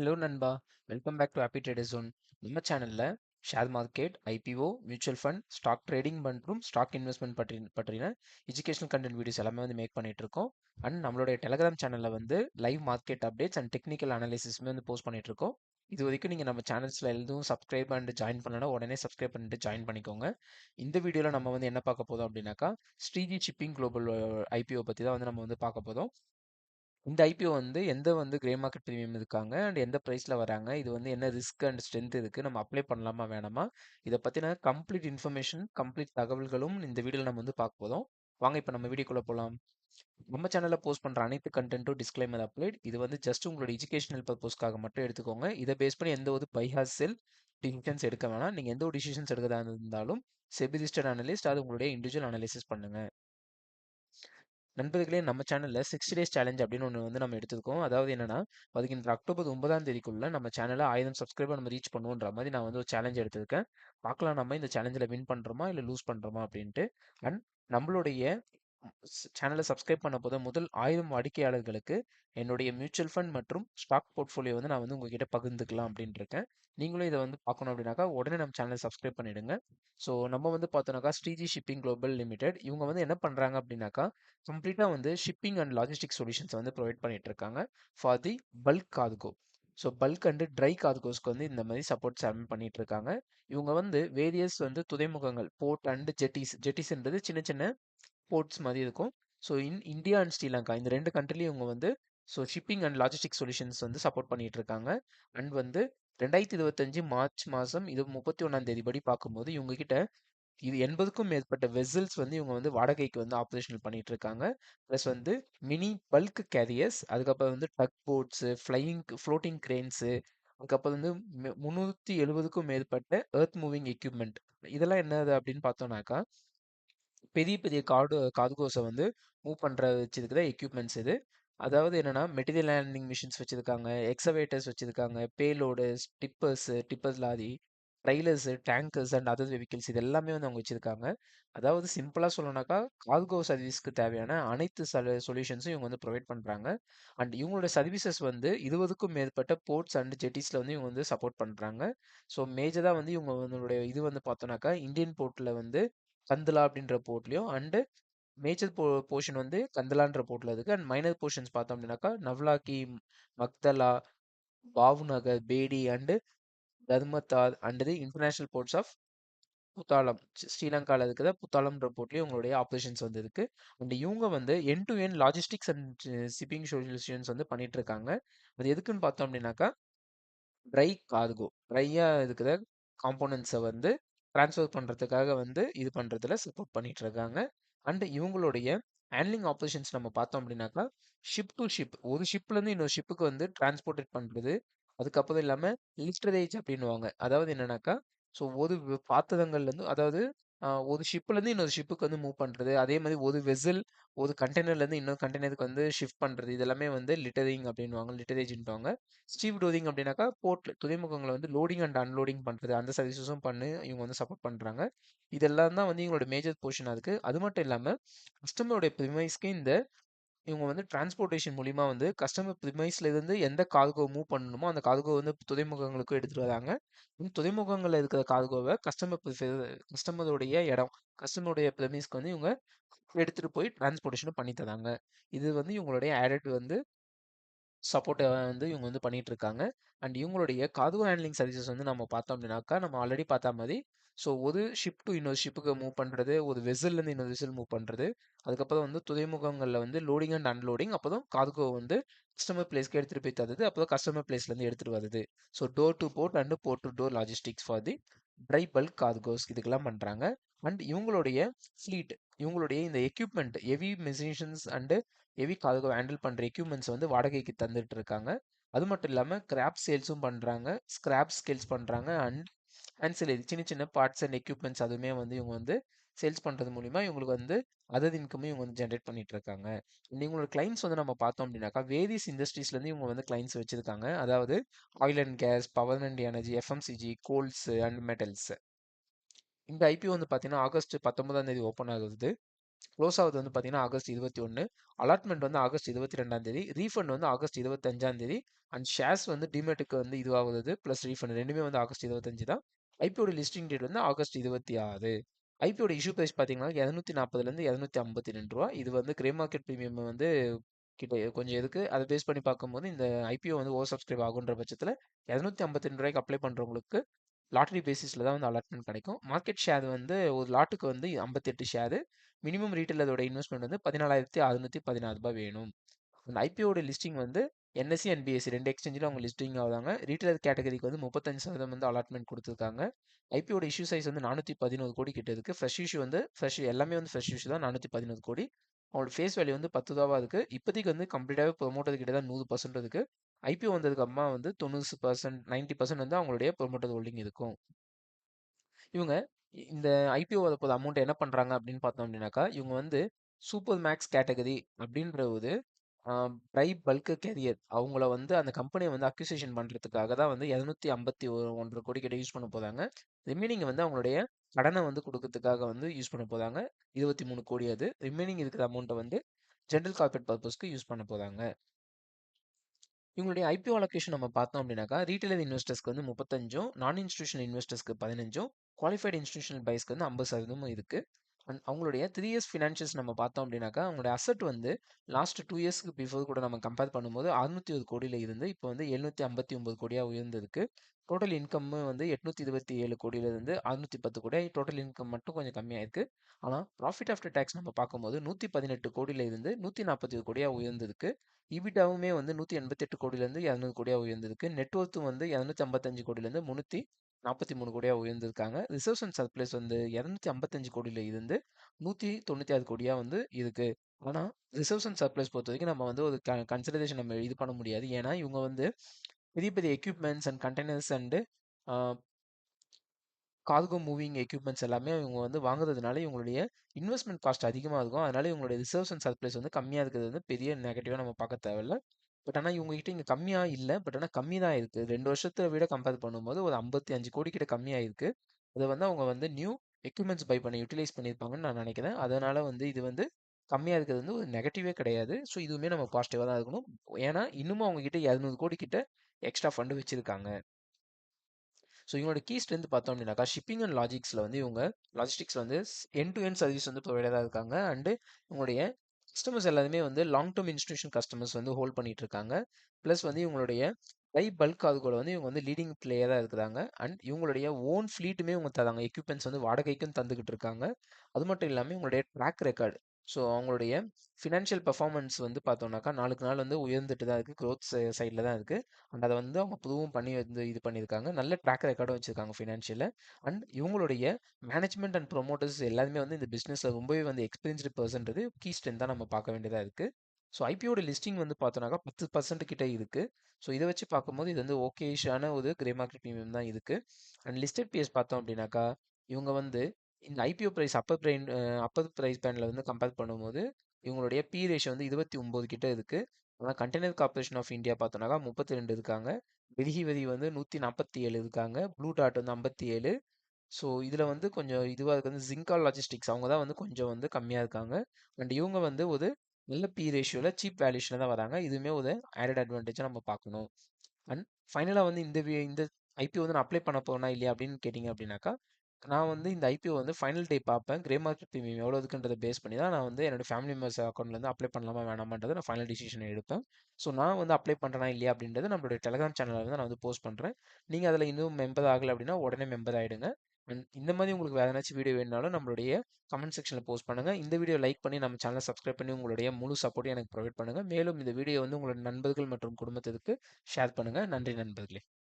Hello நண்பா. Welcome back to happy trader zone. நம்ம சேனலில் share market IPO mutual fund stock trading மற்றும் stock investment பற்றி பற்றின எஜுகேஷனல் கண்டென்ட் வீடியோஸ் எல்லாமே வந்து மேக் பண்ணிட்டு இருக்கோம். அண்ட் நம்மளுடைய டெலகிராம் சேனலில் வந்து live market updates and technical அனாலிசிஸ்மே வந்து போஸ்ட் பண்ணிட்டு இருக்கோம். இது வரைக்கும் நீங்கள் நம்ம சேனல்ஸில் எதுவும் சப்ஸ்கிரைப் அண்ட் ஜாயின் பண்ணனா உடனே சப்ஸ்கிரைப் பண்ணிட்டு ஜாயின் பண்ணிக்கோங்க. இந்த வீடியோவில் நம்ம வந்து என்ன பார்க்க போதும் அப்படின்னாக்கா ஸ்ரீஜி ஷிப்பிங் குளோபல் ஐபிஓ பற்றி தான் வந்து நம்ம வந்து பார்க்க போதும் இந்த ஐபிஓ வந்து எந்த வந்து கிரே மார்க்கெட் ப்ரீமியம் இருக்காங்க? அண்ட் எந்த ப்ரைஸில் வராங்க? இது வந்து என்ன ரிஸ்க் அண்ட் ஸ்ட்ரென்த் இருக்குது நம்ம அப்ளை பண்ணலாமா? வேணாமா? இதை பற்றின கம்ப்ளீட் இன்ஃபர்மேஷன் கம்ப்ளீட் தகவல்களும் இந்த வீடியோவில் நம்ம வந்து பார்க்க போதும் வாங்க இப்போ நம்ம வீடியோக்குள்ளே போகலாம் நம்ம சேனலில் போஸ்ட் பண்ணுற அனைத்து கண்டென்ட்டும் டிஸ்க்ளைமர் அப்ளைட் இது வந்து ஜஸ்ட் உங்களோட எஜுகேஷனல் பர்பஸ்க்காக மட்டும் எடுத்துக்கோங்க. இதை பேஸ் பண்ணி எந்த ஒரு பைஹாஸ் செல் டிசிஷன்ஸ் எடுக்க வேணாம். நீங்கள் எந்த ஒரு டிசிஷன்ஸ் எடுக்கிறதா இருந்தாலும் செபி ரிஜிஸ்டர்ட் அனலிஸ்ட் அது உங்களுடைய இண்டிவிஜுவல் அனலிசிஸ் பண்ணுங்கள் நண்பர்களே நம்ம சேனலில் சிக்ஸ்டி டேஸ் சேலஞ்ச் அப்படின்னு ஒன்று வந்து நம்ம எடுத்துக்கோம் அதாவது என்னன்னா வருகின்ற அக்டோபர் ஒன்பதாம் தேதிக்குள்ள நம்ம சேனலில் ஆயிரம் சப்ஸ்கிரைபர் நம்ம ரீச் பண்ணுவோன்ற மாதிரி நான் வந்து ஒரு சேலஞ்ச் எடுத்திருக்கேன். பார்க்கலாம் நம்ம இந்த சேலஞ்சில் வின் பண்ணுறோமா இல்லை லூஸ் பண்ணுறோமா அப்படின்ட்டு. அண்ட் நம்மளுடைய சேனலை சப்ஸ்கிரைப் பண்ண போது முதல் ஆயிரம் வாடிக்கையாளர்களுக்கு என்னுடைய மியூச்சுவல் ஃபண்ட் மற்றும் ஸ்டாக் போர்ட்ஃபோலியோ வந்து நான் வந்து உங்ககிட்ட பகிர்ந்துக்கலாம் அப்படின்ட்டு இருக்கேன் நீங்களும் இதை வந்து பார்க்கணும் அப்படின்னாக்கா உடனே நம்ம சேனலை சப்ஸ்கிரைப் பண்ணிடுங்க. ஸோ நம்ம வந்து பார்த்தோன்னாக்கா ஸ்ரீஜி ஷிப்பிங் குளோபல் லிமிடெட் இவங்க வந்து என்ன பண்ணுறாங்க அப்படின்னாக்கா கம்ப்ளீட்டாக வந்து ஷிப்பிங் அண்ட் லாஜிஸ்டிக் சொல்யூஷன்ஸ் வந்து ப்ரொவைட் பண்ணிட்டு இருக்காங்க for the bulk cargo so bulk and dry கார்கோஸ்க்கு வந்து இந்த மாதிரி சப்போர்ட் சேம் பண்ணிட்டு இருக்காங்க இவங்க வந்து வேரியஸ் வந்து துறைமுகங்கள் போர்ட் அண்ட் ஜெட்டிஸ் ஜெட்டிஸ்ன்றது சின்ன சின்ன போர்ட்ஸ் மாதிரி இருக்கும். So in India and Sri Lanka இந்த ரெண்டு கண்ட்ரிலையும் இவங்க வந்து so shipping and logistic solutions வந்து சப்போர்ட் பண்ணிட்டு இருக்காங்க. அண்ட் வந்து ரெண்டாயிரத்தி இருபத்தஞ்சு மார்ச் மாதம் இது முப்பத்தி ஒன்றாம் தேதி படி பார்க்கும்போது இவங்க கிட்ட இது எண்பதுக்கும் மேற்பட்ட வெசல்ஸ் வந்து இவங்க வந்து வாடகைக்கு வந்து ஆப்ரேஷனல் பண்ணிட்டு இருக்காங்க. ப்ளஸ் வந்து மினி பல்க் கேரியர்ஸ் அதுக்கப்புறம் வந்து tug boats flying floating cranes அதுக்கப்புறம் வந்து முந்நூற்றி எழுபதுக்கும் மேற்பட்ட எர்த் மூவிங் எக்யூப்மெண்ட் இதெல்லாம் என்னது அப்படின்னு பார்த்தோம்னாக்கா பெரிய பெரிய கார்டு கார்கோஸை வந்து மூவ் பண்ணுற வச்சிருக்கிற எக்யூப்மெண்ட்ஸ் இது. அதாவது என்னென்னா மெட்டீரியல் லேண்டிங் மிஷின்ஸ் வச்சுருக்காங்க எக்ஸவேட்டர்ஸ் வச்சுருக்காங்க payload tippers tippers lorry trailers tankers and other vehicles இது எல்லாமே வந்து அவங்க வச்சுருக்காங்க. அதாவது சிம்பிளாக சொல்லணும்னாக்கா கார்கோ சர்வீஸ்க்கு தேவையான அனைத்து சல சொல்யூஷன்ஸும் இவங்க வந்து ப்ரொவைட் பண்ணுறாங்க அண்ட் இவங்களோட சர்வீசஸ் வந்து இருபதுக்கும் மேற்பட்ட போர்ட்ஸ் அண்ட் ஜெட்டிஸில் வந்து இவங்க வந்து சப்போர்ட் பண்ணுறாங்க ஸோ மேஜராக வந்து இவங்க இது வந்து பார்த்தோன்னாக்கா இந்தியன் போர்ட்டில் வந்து கந்தலா அப்படின்ற போர்ட்லையும் அண்டு மேஜர் போ போர்ஷன் வந்து கந்தலான்ற போர்ட்டில் இருக்குது அண்ட் மைனர் போர்ஷன்ஸ் பார்த்தோம் அப்படின்னாக்கா Navlakhi Magdalla Bhavnagar Bedi and Dharamtar and the international ports of Puttalam ஸ்ரீலங்காவில் இருக்கிற புத்தாலம்ன்ற போர்ட்லேயும் உங்களுடைய ஆப்ரேஷன்ஸ் வந்து இருக்கு. அண்ட் இவங்க வந்து end to end logistics and shipping solutions வந்து பண்ணிட்டு இருக்காங்க. அது எதுக்குன்னு பார்த்தோம் அப்படின்னாக்கா ட்ரை கார்கோ ட்ரையாக இருக்கிற காம்போனன்ட்ஸை வந்து ட்ரான்ஸ்ஃபர் பண்ணுறதுக்காக வந்து இது பண்ணுறதுல சப்போர்ட் பண்ணிட்டு இருக்காங்க. அண்ட் இவங்களுடைய ஹேண்ட்லிங் ஆப்ரேஷன்ஸ் நம்ம பார்த்தோம் அப்படின்னாக்கா ஷிப் டு ஷிப் ஒரு ஷிப்லேருந்து இன்னொரு ஷிப்புக்கு வந்து டிரான்ஸ்போர்ட்டேட் பண்ணுறது அதுக்கப்புறம் இல்லாமல் லிட்ரேஜ் அப்படின்வாங்க அதாவது என்னன்னாக்கா ஸோ ஒரு பாத்திரங்கள்லேருந்து அதாவது ஒரு ஷிப்லேருந்து இன்னொரு ஷிப்புக்கு வந்து மூவ் பண்ணுறது அதே மாதிரி ஒரு வெசல் ஒரு கண்டெய்னர்லேருந்து இன்னொரு கண்டெய்னருக்கு வந்து ஷிஃப்ட் பண்ணுறது இதெல்லாமே வந்து லிட்டரிங் அப்படின்வாங்க லிட்டரேஜின்வாங்க ஸ்டீவ் டோரிங் அப்படின்னாக்கா போர்ட் துறைமுகங்களை வந்து லோடிங் அண்ட் அன்லோடிங் பண்ணுறது அந்த சர்வீசஸும் பண்ணி இவங்க வந்து சப்போர்ட் பண்ணுறாங்க இதெல்லாம் தான் வந்து இவங்களோட மேஜர் போர்ஷனாக இருக்குது அது மட்டும் இல்லாமல் கஸ்டமருடைய ப்ரிமைஸ்க்கு இந்த இவங்க வந்து டிரான்ஸ்போர்ட்டேஷன் மூலிமா வந்து கஸ்டமர் ப்ரிமைஸ்லேருந்து எந்த கார்கோ மூவ் பண்ணணுமோ அந்த கார்கோ வந்து துறைமுகங்களுக்கும் எடுத்துகிட்டு வராங்க. இந்த துறைமுகங்களில் இருக்கிற கார்கோவை கஸ்டமர் கஸ்டமருடைய இடம் கஸ்டமருடைய ப்ரிமைஸ்க்கு வந்து இவங்க எடுத்துகிட்டு போய் டிரான்ஸ்போர்ட்டேஷனும் பண்ணி தராங்க. இது வந்து இவங்களுடைய ஆடட் வந்து சப்போர்ட்டை வந்து இவங்க வந்து பண்ணிட்டு இருக்காங்க அண்ட் இவங்களுடைய கார்கோ ஹேண்ட்லிங் சர்வீசஸ் வந்து நம்ம பார்த்தோம் அப்படின்னாக்கா நம்ம ஆல்ரெடி பார்த்தா மாதிரி ஸோ ஒரு ஷிப் டு இன்னொரு ஷிப்புக்கு மூவ் பண்ணுறது ஒரு வெசல்லேருந்து இன்னொரு வெசல் மூவ் பண்ணுறது அதுக்கப்புறம் வந்து துறைமுகங்களில் வந்து லோடிங் அண்ட் அன்லோடிங் அப்புறம் கார்கோ வந்து கஸ்டமர் பிளேஸ்க்கு எடுத்துகிட்டு போய் தருது அப்புறம் கஸ்டமர் பிளேஸ்லேருந்து எடுத்துகிட்டு வருது so door to port and port to door logistics for the dry bulk cargos இதுக்கெல்லாம் பண்ணுறாங்க அண்ட் இவங்களுடைய ஃப்ளீட் இவங்களுடைய இந்த equipment heavy machines and heavy cargo handle பண்ணுற எக்யூப்மெண்ட்ஸ் வந்து வாடகைக்கு தந்துட்டு இருக்காங்க அது மட்டும் இல்லாமல் கிராப் சேல்ஸும் பண்ணுறாங்க ஸ்கிராப் ஸ்கேல்ஸ் பண்ணுறாங்க அண்ட் அண்ட் சில சின்ன சின்ன பார்ட்ஸ் அண்ட் எக்யூப்மெண்ட்ஸ் அதுவுமே வந்து இவங்க வந்து சேல்ஸ் பண்ணுறது மூலிமா இவங்களுக்கு வந்து அதர் இன்கமும் இவங்க வந்து ஜென்ரேட் பண்ணிட்டு இருக்காங்க இவங்களோட கிளைண்ட்ஸ் வந்து நம்ம பார்த்தோம் அப்படின்னாக்கா வேரியஸ் இண்டஸ்ட்ரீஸ்லேருந்து இவங்க வந்து கிளைண்ட்ஸ் வச்சுருக்காங்க. அதாவது oil and gas power and energy FMCG coals and metals. இந்த ஐபிஓ வந்து பார்த்தீங்கன்னா ஆகஸ்ட் பத்தொன்பதாம் தேதி ஓப்பன் ஆகுது. க்ளோஸ் ஆகுது வந்து பார்த்தீங்கன்னா ஆகஸ்ட் இருபத்தி ஒன்று அலாட்மெண்ட் வந்து ஆகஸ்ட் இருபத்தி ரெண்டாம் தேதி. ரீஃபண்ட் வந்து ஆகஸ்ட் இருபத்தஞ்சாம் தேதி. அண்ட் ஷேர்ஸ் வந்து டிமேட்டுக்கு வந்து இதுவாகுது ப்ளஸ் ரீஃபண்ட் ரெண்டுமே வந்து ஆகஸ்ட் இருபத்தஞ்சு தான். ஐபிஓட லிஸ்டிங் டேட் வந்து ஆகஸ்ட் இருபத்தி ஆறு. ஐபிஓட இஷ்யூ ப்ரைஸ் பார்த்தீங்கன்னா இரநூத்தி நாற்பதுலேருந்து இரநூத்தி ஐம்பத்தி ரெண்டு ரூபா. இது வந்து கிரே மார்க்கெட் ப்ரீமியம் வந்து கிட்ட கொஞ்சம் எதுக்கு? அதை பேஸ் பண்ணி பார்க்கும்போது இந்த ஐபிஓ வந்து ஓவர் சப்ஸ்கிரைப் ஆகுன்ற பட்சத்தில் இரநூத்தி ஐம்பத்தி ரெண்டு ரூபாய்க்கு அப்ளை பண்ணுறவங்களுக்கு லாட்டரி பேசிஸில் தான் வந்து அலாட்மெண்ட் கிடைக்கும். மார்க்கெட் ஷேர் வந்து ஒரு லாட்டுக்கு வந்து ஐம்பத்தெட்டு ஷேரு. மினிமம் ரீட்டைல் அதோட இன்வெஸ்ட்மெண்ட் வந்து பதினாலாயிரத்தி அறுநூற்றி பதினாறு ரூபாய் வேணும். அந்த ஐபிஓட லிஸ்டிங் வந்து என்எஸ்சி அண்ட் பிஎஸ்சி ரெண்டு எக்ஸ்சேஞ்சில் அவங்க லிஸ்டிங் ஆகுதாங்க ரீட்டைலர் கேட்டகரிக்கு வந்து முப்பத்தஞ்சு சதவீதம் வந்து அலாட்மெண்ட் கொடுத்துருக்காங்க. ஐபிஓட இஷ்யூ சைஸ் வந்து நானூற்றி பதினோரு கோடி கிட்ட இருக்குது ஃப்ரெஷ் இஷ்யூ வந்து ஃப்ரெஷ் எல்லாமே வந்து ஃப்ரெஷ் இஷ்யூ தான். நானூற்றி பதினோரு கோடி. அவங்களோட ஃபேஸ் வேல்யூ வந்து பத்து ரூபாவாக இருக்குது இப்போதைக்கு வந்து கம்ப்ளீட்டாகவே ப்ரொமோட்டர் கிட்ட தான் நூறு பர்சன்ட் இருக்குது ஐபிஓ வந்ததுக்கு அப்புறமா வந்து தொண்ணூறு பர்சன்ட் நைன்ட்டி பர்சன்ட் வந்து அவங்களுடைய ப்ரொமோட்டர் ஹோல்டிங் இருக்கும். இவங்க இந்த ஐபிஓ போது அமௌண்ட் என்ன பண்ணுறாங்க அப்படின்னு பார்த்தோம் அப்படின்னாக்கா இவங்க வந்து சூப்பர் மேக்ஸ் கேட்டகரி அப்படின்ற ஒரு ப்ரை பல்க் கேரியர் அவங்கள வந்து அந்த கம்பெனியை வந்து அக்யூசேஷன் பண்ணுறதுக்காக தான் வந்து இரநூத்தி ஐம்பத்தி ஒன்றரை கோடி கிட்ட யூஸ் பண்ண போதாங்க ரிமைனிங் வந்து அவங்களுடைய கடனை வந்து கொடுக்கறதுக்காக வந்து யூஸ் பண்ண போதாங்க இருபத்தி மூணு கோடி அது. ரிமைனிங் இருக்கிற அமௌண்ட்டை வந்து ஜென்ரல் கார்பரேட் பர்பஸ்க்கு யூஸ் பண்ண போதாங்க இவங்களுடைய ஐபிஓ அலோகேஷன் நம்ம பார்த்தோம் அப்படின்னாக்கா ரீட்டைலர் இன்வெஸ்டர்ஸ்க்கு வந்து முப்பத்தஞ்சும் நான் இன்ஸ்டியூஷனல் இன்வெஸ்டர்ஸ்க்கு பதினஞ்சும் குவாலிஃபைட் இன்ஸ்டியூஷனல் பைஸ்க்கு வந்து ஐம்பது சதவீதமும் இருக்குது அண்ட் அவங்களுடைய த்ரீ இயர்ஸ் ஃபினான்ஷியல்ஸ் நம்ம பார்த்தோம் அப்படின்னாக்கா அவங்களுடைய அசட் வந்து லாஸ்ட் டூ இயர்ஸ்க்கு பிஃபோர் கூட நம்ம கம்பேர் பண்ணும்போது அறுநூத்தி ஒரு கோடியில் இருந்து இப்போ வந்து எழுநூற்றி ஐம்பத்தி ஒம்பது கோடியாக உயர்ந்திருக்கு. டோட்டல் இன்கம்மு வந்து எட்நூற்றி இருபத்தி ஏழு கோடியிலேருந்து அறுநூற்றி பத்து கோடி. டோட்டல் இன்கம் மட்டும் கொஞ்சம் கம்மியாக இருக்குது ஆனால் ப்ராஃபிட் ஆஃப்டர் டேக்ஸ் நம்ம பார்க்கும்போது நூற்றி பதினெட்டு கோடியில் இருந்து நூற்றி நாற்பத்தி ஒரு கோடியாக உயர்ந்திருக்கு. இபிடாவுமே வந்து நூற்றி எண்பத்தெட்டு கோடியிலேருந்து இரநூறு கோடியாக உயர்ந்திருக்கு. நெட்ஒர்த்தும் வந்து இரநூத்தி ஐம்பத்தஞ்சு கோடியிலேருந்து முந்நூற்றி நாற்பத்தி மூணு கோடியாக உயர்ந்திருக்காங்க. ரிசர்வ்ஸ் அண்ட் சர்ப்ளஸ் வந்து இரநூத்தி ஐம்பத்தஞ்சு கோடியில் இருந்து நூற்றி தொண்ணூற்றி ஆறு கோடியாக வந்து இருக்கு. ஆனால் ரிசர்வ்ஸ் அண்ட் சர்ப்ளஸ் பொறுத்த வரைக்கும் நம்ம வந்து ஒரு கன்சிடரேஷன் நம்ம இது பண்ண முடியாது. ஏன்னா இவங்க வந்து பெரிய பெரிய equipments and containers and cargo moving equipments எல்லாமே இவங்க வந்து வாங்குறதுனால இவங்களுடைய இன்வெஸ்ட்மெண்ட் காஸ்ட் அதிகமாக இருக்கும். அதனால இவங்களுடைய ரிசர்வ்ஸ் அண்ட் சர்ப்ளஸ் வந்து கம்மியாக இருக்கிறது வந்து பெரிய நெகட்டிவாக நம்ம பார்க்க தேவையில்ல. பட் ஆனால் இவங்ககிட்ட இங்கே கம்மியாக இல்லை. பட் ஆனால் கம்மி தான் இருக்குது ரெண்டு வருஷத்தை விட கம்பேர் பண்ணும்போது ஒரு ஐம்பத்தி அஞ்சு கோடி கிட்ட கம்மியாக இருக்குது அதை வந்து அவங்க வந்து நியூ எக்யூப்மெண்ட்ஸ் பை பண்ணி யூட்டிலைஸ் பண்ணியிருப்பாங்கன்னு நான் நினைக்கிறேன். அதனால் வந்து இது வந்து கம்மியாக இருக்கிறது வந்து ஒரு நெகட்டிவே கிடையாது. ஸோ இதுவுமே நம்ம பாசிட்டிவாக தான் இருக்கணும். ஏன்னா இன்னமும் அவங்க கிட்ட இரநூறு கோடி கிட்ட எக்ஸ்ட்ரா ஃபண்டு வச்சுருக்காங்க. ஸோ இவங்களோட கீ ஸ்ட்ரென்த் பார்த்தோம் அப்படின்னாக்கா ஷிப்பிங் அண்ட் லாஜிக்ஸில் வந்து இவங்க லாஜிஸ்டிக்ஸில் வந்து என் டு என் சர்வீஸ் வந்து ப்ரொவைடராக இருக்காங்க. அண்டு இவங்களுடைய கஸ்டமர்ஸ் எல்லாருமே வந்து லாங் டேர்ம் இன்ஸ்டியூஷன் கஸ்டமர்ஸ் வந்து ஹோல்ட் பண்ணிட்டு இருக்காங்க. ப்ளஸ் வந்து இவங்களுடைய ஹை பல்க் அது கூட வந்து இவங்க வந்து லீடிங் பிளேயராக இருக்கிறாங்க. அண்ட் இவங்களுடைய ஓன் ஃப்ளீட்டுமே இவங்க தராங்க. எக்யூப்மெண்ட்ஸ் வந்து வாடகைக்கும் தந்துக்கிட்டு இருக்காங்க. அது மட்டும் இல்லாமல் இவங்களுடைய ட்ராக் ரெக்கார்டு ஸோ அவங்களுடைய ஃபினான்ஷியல் பர்ஃபார்மன்ஸ் வந்து பார்த்தோம்னாக்கா நாளுக்கு நாள் வந்து உயர்ந்துட்டு தான் இருக்குது க்ரோத் சைடில் தான் இருக்குது அண்ட் அதை வந்து அவங்க புதுவும் பண்ணி வந்து இது பண்ணியிருக்காங்க. நல்ல ட்ராக் ரெக்கார்டும் வச்சுருக்காங்க ஃபினான்ஷியலில். அண்ட் இவங்களுடைய மேனேஜ்மெண்ட் அண்ட் ப்ரொமோட்டர்ஸ் எல்லாருமே வந்து இந்த பிஸ்னஸில் ரொம்பவே வந்து எக்ஸ்பீரியன்ஸ்டு பர்சன்றது கீ ஸ்ட்ரென்த் தான் நம்ம பார்க்க வேண்டியதாக இருக்குது ஸோ ஐபிஓட லிஸ்டிங் வந்து பார்த்தோன்னாக்கா பத்து பர்சன்ட் கிட்ட இருக்குது ஸோ இதை வச்சு பார்க்கும்போது இது வந்து ஓகேஷான ஒரு கிரே மார்க்கெட் ப்ரீமியம் தான் இருக்குது அண்ட் லிஸ்டட் பிஎஸ் பார்த்தோம் அப்படின்னாக்கா இவங்க வந்து இந்த IPO price upper price upper price பேண்டில் வந்து கம்பேர் பண்ணும்போது இவங்களுடைய பி ரேஷியோ வந்து இருபத்தி ஒம்பது கிட்ட இருக்குது ஆனால் கண்டெய்னர் கார்பரேஷன் ஆஃப் இந்தியா பார்த்தோன்னாக்கா முப்பத்தி ரெண்டு இருக்காங்க வெரிஹிவரி வந்து நூற்றி நாற்பத்தி ஏழு இருக்காங்க. ப்ளூ டாட் வந்து ஐம்பத்தி ஏழு. ஸோ இதில் வந்து கொஞ்சம் இதுவாக இருக்குது வந்து ஜிங்கால் லாஜிஸ்டிக்ஸ் அவங்க தான் வந்து கொஞ்சம் வந்து கம்மியாக இருக்காங்க. அண்ட் இவங்க வந்து ஒரு நல்ல பி ரேஷியோவில் சீப் வேல்யூஷனில் தான் வராங்க. இதுவுமே ஒரு ஆடட் அட்வான்டேஜாக நம்ம பார்க்கணும் அண்ட் ஃபைனலாக வந்து இந்த இந்த ஐபிஓ வந்து நான் அப்ளை பண்ண போகிறேன்னா இல்லையா அப்படின்னு கேட்டிங்க அப்படின்னாக்கா நான் வந்து இந்த ஐபிஓ வந்து ஃபைனல் டே பார்ப்பேன். கிரே மார்க்கெட் ப்ரீமியம் எவ்வளோ இருக்குன்றதை பேஸ் பண்ணி தான் நான் வந்து என்னோட ஃபேமிலி மெம்பர்ஸ் அக்கௌண்ட்லேருந்து அப்ளை பண்ணலாமா வேணாமான்றதை நான் ஃபைனல் டிசிஷன் எடுப்பேன். ஸோ நான் வந்து அப்ளை பண்ணுறேனா இல்லையா அப்படின்றது நம்மளுடைய டெலிகிராம் சேனலில் வந்து நான் வந்து போஸ்ட் பண்ணுறேன் நீங்கள் அதில் இன்னும் மெம்பர் ஆகலை அப்படின்னா உடனே மெம்பர் ஆகிடுங்க அண்ட் இந்த மாதிரி உங்களுக்கு வேறு ஏதாச்சும் வீடியோ வேணுனாலும் நம்மளுடைய கமெண்ட் செக்ஷனில் போஸ்ட் பண்ணுங்கள் இந்த வீடியோ லைக் பண்ணி நம்ம சேனலை சப்ஸ்கிரைப் பண்ணி உங்களுடைய முழு சப்போர்ட்டையும் எனக்கு ப்ரொவைட் பண்ணுங்கள் மேலும் இந்த வீடியோ வந்து உங்களோட நண்பர்கள் மற்றும் குடும்பத்திற்கு ஷேர் பண்ணுங்கள் நன்றி நண்பர்களே.